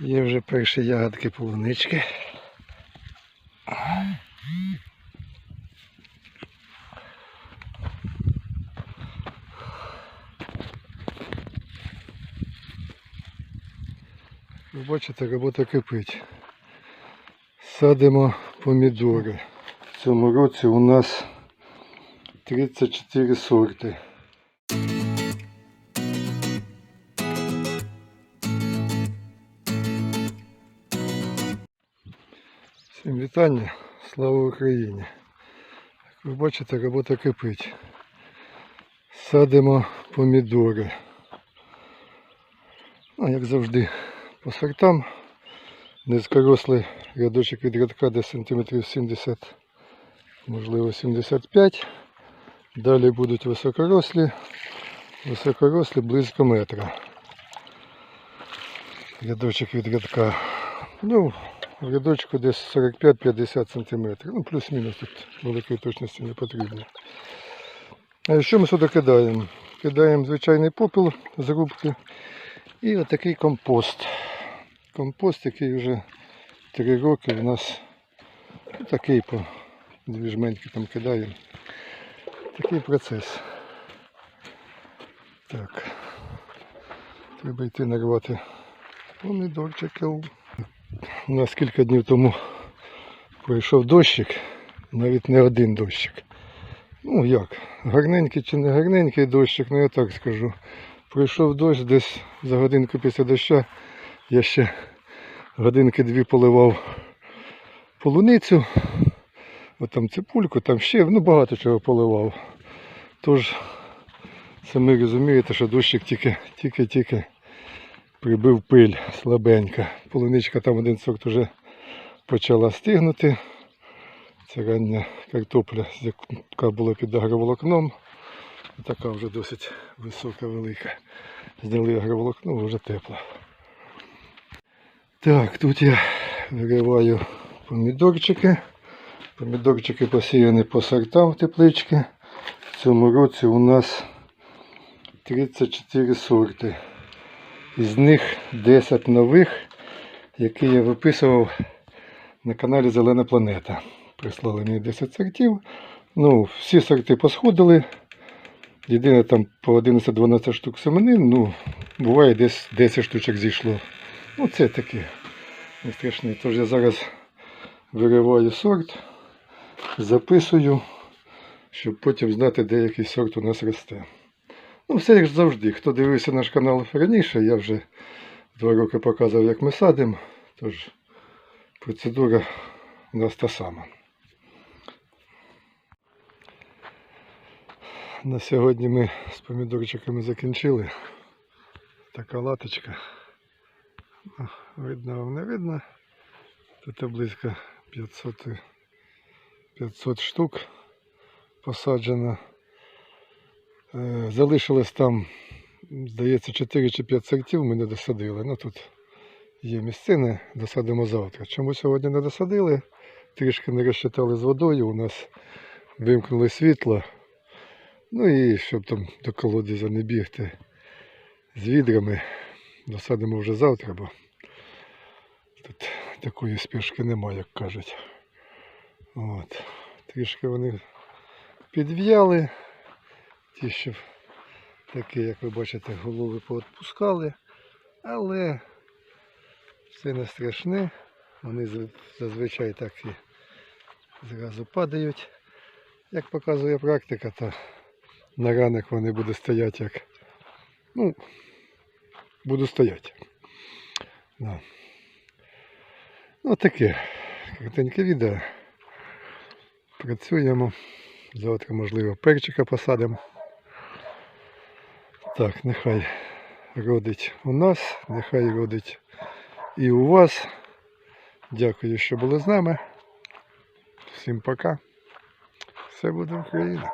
Є вже перші ягодки полунички. Ви бачите, робота кипить. Садимо помідори. В цьому році у нас 34 сорти. Всім вітання, слава Україні. Як ви бачите, робота кипить. Садимо помідори. Ну, як завжди, по сортам. Низькорослий рядочок від рядка десь сантиметрів 70, можливо 75. Далі будуть високорослі, високорослі близько метра. Рядочок від рядка. Ну, в рядочку десь 45-50 см. Ну, плюс-мінус тут великої точності не потрібно. А що ми сюди кидаємо? Кидаємо звичайний попіл з рубки і отакий компост. Компост, який вже 3 роки у нас такий по дві жменьки там кидаємо. Такий процес. Так. Треба йти нарвати помідорчиків. У нас кілька днів тому пройшов дощик, навіть не один дощик. Ну як, гарненький чи не гарненький дощик, ну я так скажу. Пройшов дощ десь за годинку після доща. Я ще годинки дві поливав полуницю, от там ципульку, там ще ну, багато чого поливав. Тож, самі розумієте, що дощик тільки, тільки-тільки прибив пиль слабенька. Полуничка там один сорт вже почала стигнути. Це рання картопля, яка була під агроволокном. Така вже досить висока, велика. Зняли агроволокно, вже тепло. Так, тут я вириваю помідорчики. Помідорчики посіяні по сортам в тепличці. В цьому році у нас 34 сорти. Із них 10 нових, які я виписував на каналі Зелена Планета. Прислали мені 10 сортів. Ну, всі сорти посходили. Єдине там по 11-12 штук семенин, ну, буває десь 10 штучок зійшло. Ну, це таке не страшне. Тож я зараз вириваю сорт, записую, щоб потім знати, де який сорт у нас росте. Ну, все як завжди. Хто дивився наш канал раніше, я вже два роки показував, як ми садимо. Тож процедура у нас та сама. На сьогодні ми з помідорчиками закінчили. Така латочка. Ну, Видно вам не видно. Тут близько 500, 500 штук посаджено. Е, Залишилось там, здається, 4 чи 5 сортів ми не досадили. Ну тут є місцини, досадимо завтра. Чому сьогодні не досадили? Трішки не розчитали з водою, у нас вимкнули світло. Ну і щоб там до колодязя не бігти з відрами, досадимо вже завтра, бо тут такої спішки немає, як кажуть. От. Трішки вони підв'яли. Ті, що такі, як ви бачите, голови поотпускали, але все не страшне. Вони зазвичай так і зразу падають. Як показує практика, то на ранах вони будуть стояти як. Ну, буду стояти. Да. Ну таке. Коротеньке відео. Працюємо. Завтра, можливо, перчика посадимо. Так, нехай родить у нас, нехай родить і у вас. Дякую, що були з нами. Всім пока. Все буде Україна.